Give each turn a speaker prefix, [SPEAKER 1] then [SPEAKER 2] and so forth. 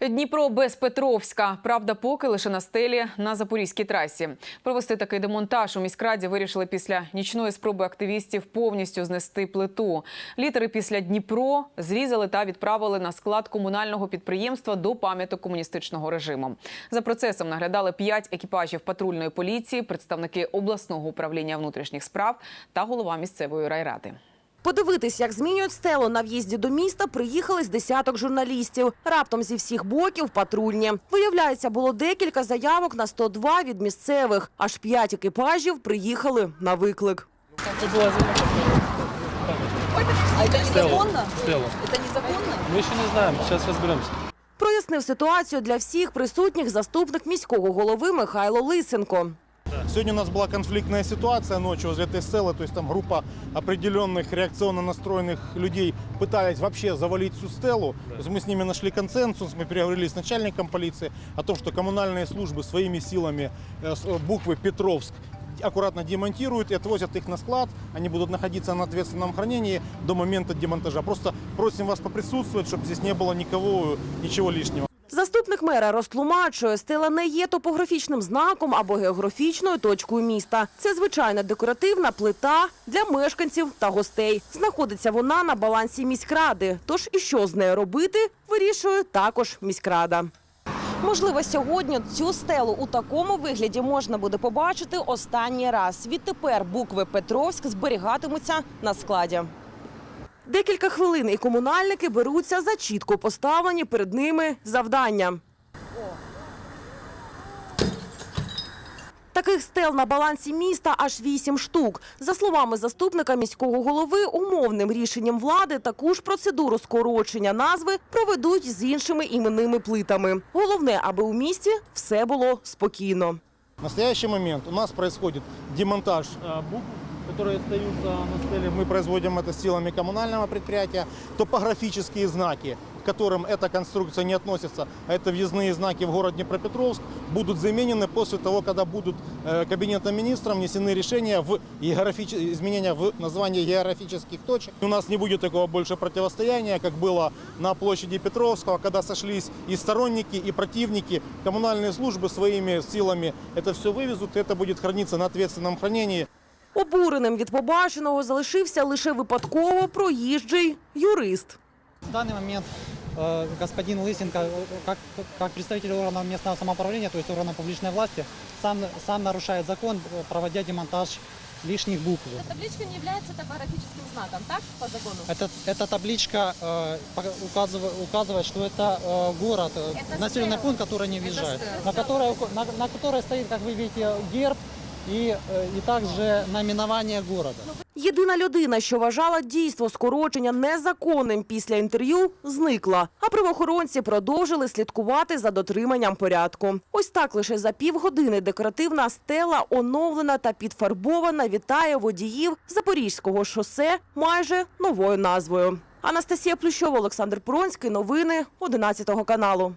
[SPEAKER 1] Дніпро без Петровська. Правда, поки лише на стелі на запорізькій трасі. Провести такий демонтаж у міськраді вирішили після нічної спроби активістів повністю знести плиту. Літери після Дніпро зрізали та відправили на склад комунального підприємства до пам'яток комуністичного режиму. За процесом наглядали п'ять екіпажів патрульної поліції, представники обласного управління внутрішніх справ та голова місцевої райради.
[SPEAKER 2] Подивитись, як змінюють стелу на в'їзді до міста, приїхали з десяток журналістів. Раптом зі всіх боків патрульні. Виявляється, було декілька заявок на 102 від місцевих. Аж п'ять екіпажів приїхали на виклик.
[SPEAKER 3] А это незаконно?
[SPEAKER 4] Стелла.
[SPEAKER 3] Это незаконно?
[SPEAKER 4] Мы еще не знаем, сейчас разберемся.
[SPEAKER 2] Прояснив ситуацію для всіх присутніх заступник міського голови Михайло Лисенко.
[SPEAKER 5] Сегодня у нас была конфликтная ситуация ночью возле этой стелы, то есть там группа определенных реакционно настроенных людей пытались вообще завалить всю стелу. То есть мы с ними нашли консенсус, мы переговорили с начальником полиции о том, что коммунальные службы своими силами э, э, буквы Петровск аккуратно демонтируют и отвозят их на склад. Они будут находиться на ответственном хранении до момента демонтажа. Просто просим вас поприсутствовать, чтобы здесь не было никого, ничего лишнего.
[SPEAKER 2] Заступник мера розтлумачує, стела не є топографічним знаком або географічною точкою міста. Це звичайна декоративна плита для мешканців та гостей. Знаходиться вона на балансі міськради. Тож і що з нею робити, вирішує також міськрада. Можливо, сьогодні цю стелу у такому вигляді можна буде побачити останній раз. Відтепер букви Петровськ зберігатимуться на складі. Декілька хвилин і комунальники беруться за чітко поставлені перед ними завдання. Таких стел на балансі міста аж вісім штук. За словами заступника міського голови, умовним рішенням влади таку ж процедуру скорочення назви проведуть з іншими іменними плитами. Головне, аби у місті все було спокійно.
[SPEAKER 5] В настоящий момент у нас происходит демонтаж букв, которые остаются на стеле. Мы производим это силами коммунального предприятия. Топографические знаки, к которым эта конструкция не относится, а это въездные знаки в город Днепропетровск, будут заменены после того, когда будут э, кабинетом министров внесены решения в географич- изменения в название географических точек. У нас не будет такого больше противостояния, как было на площади Петровского, когда сошлись и сторонники, и противники. Коммунальные службы своими силами это все вывезут, и это будет храниться на ответственном хранении.
[SPEAKER 2] Обуреним від побаченого залишився лише випадково проїжджий юрист.
[SPEAKER 6] В данный момент э, господин Лысенко, э, как, как представитель органов местного самоуправления, то есть органа публичной власти, сам, сам нарушает закон, э, проводя демонтаж лишних букв.
[SPEAKER 7] Табличка не является топографическим знаком, так, по закону?
[SPEAKER 6] Это, эта табличка э, пока- указывает, указывает, что это э, город, э,
[SPEAKER 7] Это
[SPEAKER 6] населенный
[SPEAKER 7] стела.
[SPEAKER 6] пункт, который не въезжает,
[SPEAKER 7] стела.
[SPEAKER 6] на которой, уко- на, на которой стоит, как вы видите, герб э, и также наименование города.
[SPEAKER 2] Єдина людина, що вважала дійство скорочення незаконним після інтерв'ю, зникла. А правоохоронці продовжили слідкувати за дотриманням порядку. Ось так лише за півгодини декоративна стела, оновлена та підфарбована, вітає водіїв Запорізького шосе майже новою назвою. Анастасія Плющова, Олександр Пронський. Новини 11 каналу.